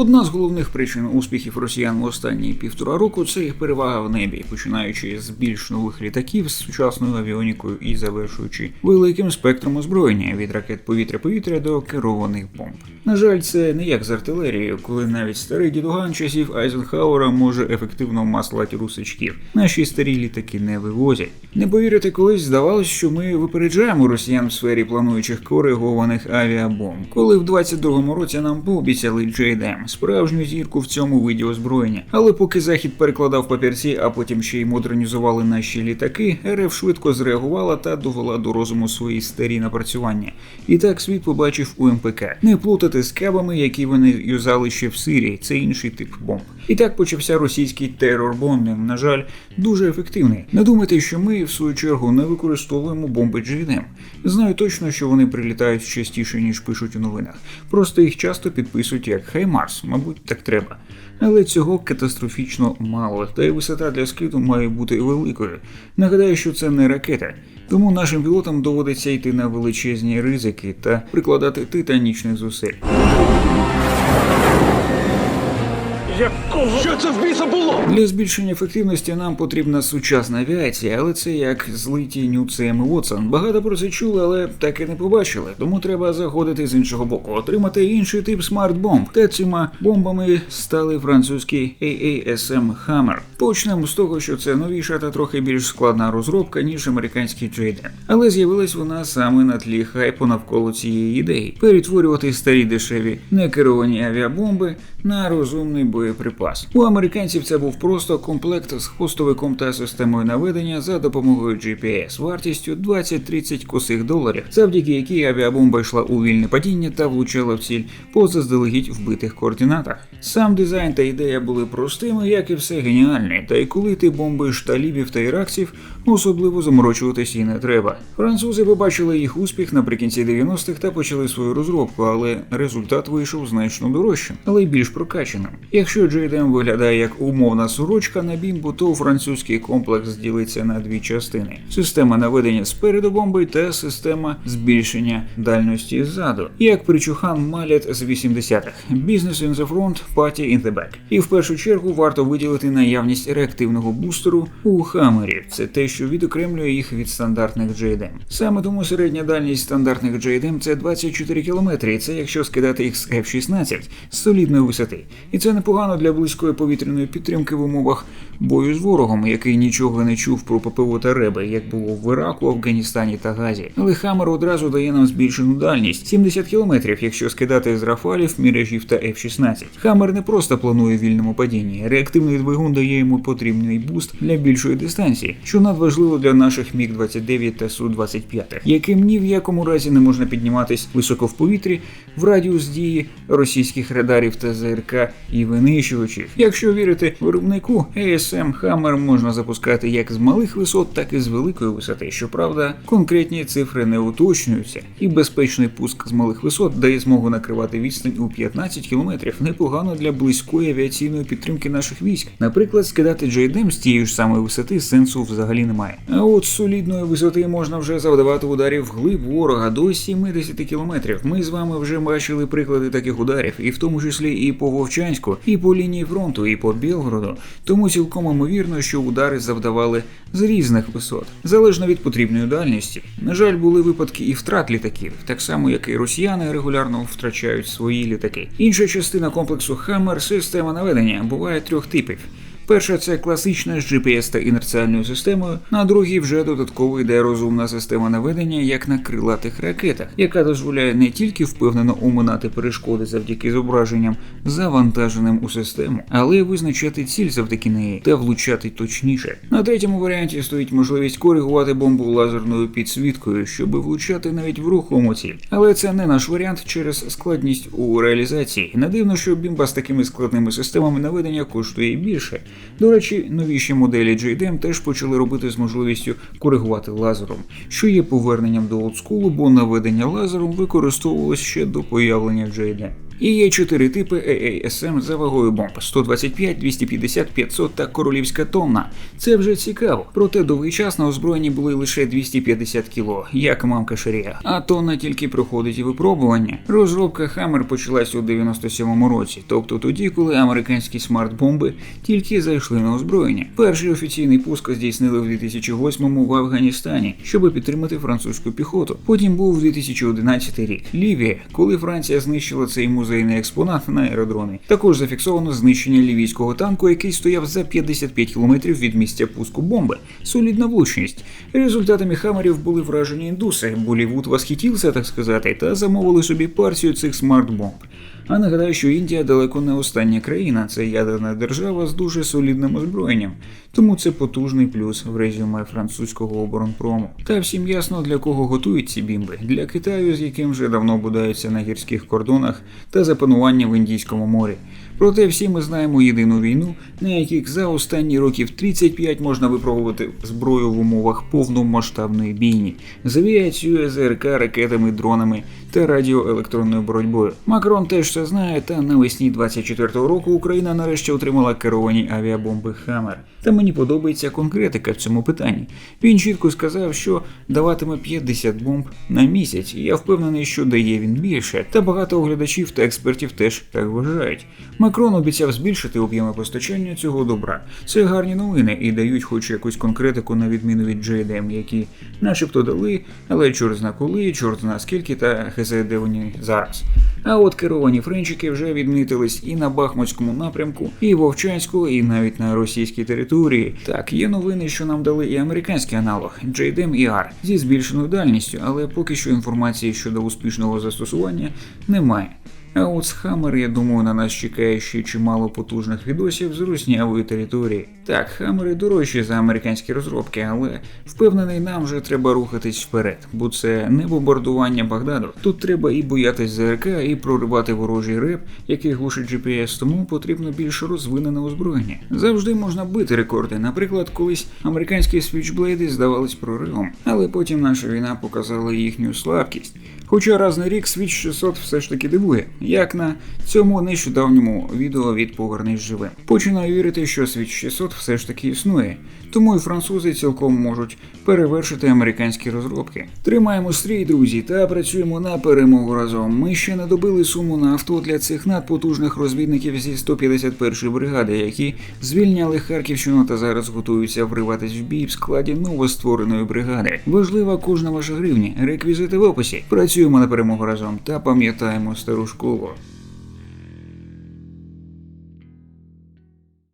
Одна з головних причин успіхів росіян в останні півтора року це їх перевага в небі, починаючи з більш нових літаків з сучасною авіонікою і завершуючи великим спектром озброєння від ракет повітря-повітря до керованих бомб. На жаль, це не як з артилерією, коли навіть старий дідуган часів Айзенхауера може ефективно маслати русичків. Наші старі літаки не вивозять. Не повірите, колись здавалось, що ми випереджаємо росіян в сфері плануючих коригованих авіабомб, коли в 22-му році нам пообіцяли JDM, справжню зірку в цьому виді озброєння. Але поки захід перекладав папірці, а потім ще й модернізували наші літаки, РФ швидко зреагувала та довела до розуму свої старі напрацювання. І так світ побачив у МПК. Не плутати з кабами, які вони юзали ще в Сирії. Це інший тип бомб. І так почався російський терор бомбним, на жаль, дуже ефективний. Не думайте, що ми в свою чергу не використовуємо бомби GNM. Знаю точно, що вони прилітають частіше, ніж пишуть у новинах. Просто їх часто підписують як Хаймарс, мабуть, так треба. Але цього катастрофічно мало, та й висота для скиду має бути великою. Нагадаю, що це не ракета. Тому нашим пілотам доводиться йти на величезні ризики та прикладати титанічних зусиль. Якого? Що це в біса було? Для збільшення ефективності нам потрібна сучасна авіація, але це як злиті Нюцем і Вотсон. Багато про це чули, але так і не побачили. Тому треба заходити з іншого боку, отримати інший тип смарт-бомб. Та цими бомбами стали французькі AASM Hammer. Почнемо з того, що це новіша та трохи більш складна розробка, ніж американський JDM. Але з'явилась вона саме на тлі хайпу навколо цієї ідеї: перетворювати старі дешеві некеровані авіабомби на розумний боєприпас. У американців це був просто комплект з хвостовиком та системою наведення за допомогою GPS вартістю 20-30 косих доларів, завдяки якій авіабомба йшла у вільне падіння та влучала в ціль по заздалегідь вбитих координатах. Сам дизайн та ідея були простими, як і все геніальне, та й коли ти бомбиш талібів та іракців, особливо заморочуватися і не треба. Французи побачили їх успіх наприкінці 90-х та почали свою розробку, але результат вийшов значно дорожчим, але й більш прокачаним. Якщо JDM виглядає як умовна сорочка на бімбу, то французький комплекс ділиться на дві частини: система наведення спереду бомби та система збільшення дальності ззаду, як причухан малят з 80-х. Business in the front, party in the back. І в першу чергу варто виділити наявність реактивного бустеру у Хаммері. Це те, що відокремлює їх від стандартних JDM. Саме тому середня дальність стандартних JDM – це 24 км, і це якщо скидати їх з F-16 з солідної висоти. І це непогано для близької повітряної підтримки в умовах бою з ворогом, який нічого не чув про ППО та реби, як було в Іраку, Афганістані та Газі. Але Хаммер одразу дає нам збільшену дальність 70 км, якщо скидати з рафалів, міражів та F-16. Хаммер не просто планує вільному падінні. Реактивний двигун дає йому потрібний буст для більшої дистанції, що надважливо для наших Міг 29 та Су 25 яким ні в якому разі не можна підніматись високо в повітрі в радіус дії російських радарів та ЗРК і винищувачів. Якщо вірити виробнику, ASM Hammer можна запускати як з малих висот, так і з великої висоти. Щоправда, конкретні цифри не уточнюються, і безпечний пуск з малих висот дає змогу накривати відстань у 15 кілометрів непогано для близької авіаційної підтримки наших військ. Наприклад, скидати JDM з тієї ж самої висоти сенсу взагалі немає. А от солідної висоти можна вже завдавати ударів вглиб ворога до 70 кілометрів. Ми з вами вже бачили приклади таких ударів, і в тому числі і по Вовчанську, і по лінії фронту, і по Білгороду. Тому цілком імовірно, що удари завдавали з різних висот, залежно від потрібної дальності. На жаль, були випадки і втрат літаків, так само як і росіяни регулярно втрачають свої літаки. Інша частина комплексу Хаммер система наведення буває трьох типів. Перша це класична з GPS та інерціальною системою, на другій вже додатково йде розумна система наведення, як на крилатих ракетах, яка дозволяє не тільки впевнено уминати перешкоди завдяки зображенням, завантаженим у систему, але й визначати ціль завдяки неї та влучати точніше. На третьому варіанті стоїть можливість коригувати бомбу лазерною підсвіткою, щоб влучати навіть в рухому ціль. Але це не наш варіант через складність у реалізації. Не дивно, що бімба з такими складними системами наведення коштує більше. До речі, новіші моделі JDM теж почали робити з можливістю коригувати лазером, що є поверненням до олдскулу, бо наведення лазером використовувалось ще до появлення JDM. І є чотири типи AASM за вагою бомб: 125, 250, 500 та королівська тонна. Це вже цікаво. Проте довгий час на озброєнні були лише 250 кіло, як мамка шарія. А тонна тільки проходить випробування. Розробка Хаммер почалась у 97-му році, тобто тоді, коли американські смарт-бомби тільки зайшли на озброєння. Перший офіційний пуск здійснили в 2008-му в Афганістані, щоб підтримати французьку піхоту. Потім був 2011 рік. Лівія, коли Франція знищила цей музейний експонат на аеродромі. Також зафіксовано знищення лівійського танку, який стояв за 55 кілометрів від місця пуску бомби. Солідна влучність. Результатами хамерів були вражені індуси. Болівуд восхитівся, так сказати, та замовили собі партію цих смарт-бомб. А нагадаю, що Індія далеко не остання країна, це ядерна держава з дуже солідним озброєнням, тому це потужний плюс в резюме французького оборонпрому. Та всім ясно для кого готують ці бімби. Для Китаю, з яким вже давно будаються на гірських кордонах та за панування в Індійському морі. Проте всі ми знаємо єдину війну, на яких за останні років 35 можна випробувати зброю в умовах повномасштабної бійні з авіацією, ЗРК, ракетами, дронами та радіоелектронною боротьбою. Макрон теж це знає, та навесні 24-го року Україна нарешті отримала керовані авіабомби Хаммер. Та мені подобається конкретика в цьому питанні. Він чітко сказав, що даватиме 50 бомб на місяць, і я впевнений, що дає він більше. Та багато оглядачів та експертів теж так вважають. Макрон обіцяв збільшити об'єми постачання цього добра. Це гарні новини і дають хоч якусь конкретику на відміну від JDM, які начебто дали, але чорт зна коли, чорт зна скільки та хз де зараз. А от керовані френчики вже відмітились і на Бахмутському напрямку, і Вовчанську, і навіть на російській території. Так, є новини, що нам дали і американський аналог JDM ER зі збільшеною дальністю, але поки що інформації щодо успішного застосування немає. А от Хаммер, я думаю, на нас чекає ще чимало потужних відосів з руснявої території. Так, Хаммери дорожчі за американські розробки, але впевнений, нам вже треба рухатись вперед, бо це не бомбардування Багдаду. Тут треба і боятись ЗРК, і проривати ворожий реп, який глушить GPS, тому потрібно більш розвинене озброєння. Завжди можна бити рекорди. Наприклад, колись американські свічблейди здавались проривом, але потім наша війна показала їхню слабкість. Хоча раз на рік Switch 600 все ж таки дивує, як на цьому нещодавньому відео від Повернись живим. Починаю вірити, що Switch 600 все ж таки існує, тому і французи цілком можуть перевершити американські розробки. Тримаємо стрій, друзі, та працюємо на перемогу разом. Ми ще не добили суму на авто для цих надпотужних розвідників зі 151-ї бригади, які звільняли Харківщину та зараз готуються вриватись в бій в складі новоствореної бригади. Важлива кожна ваша гривня, реквізити в описі. Працюємо на перемогу разом та пам'ятаємо стару Cubo.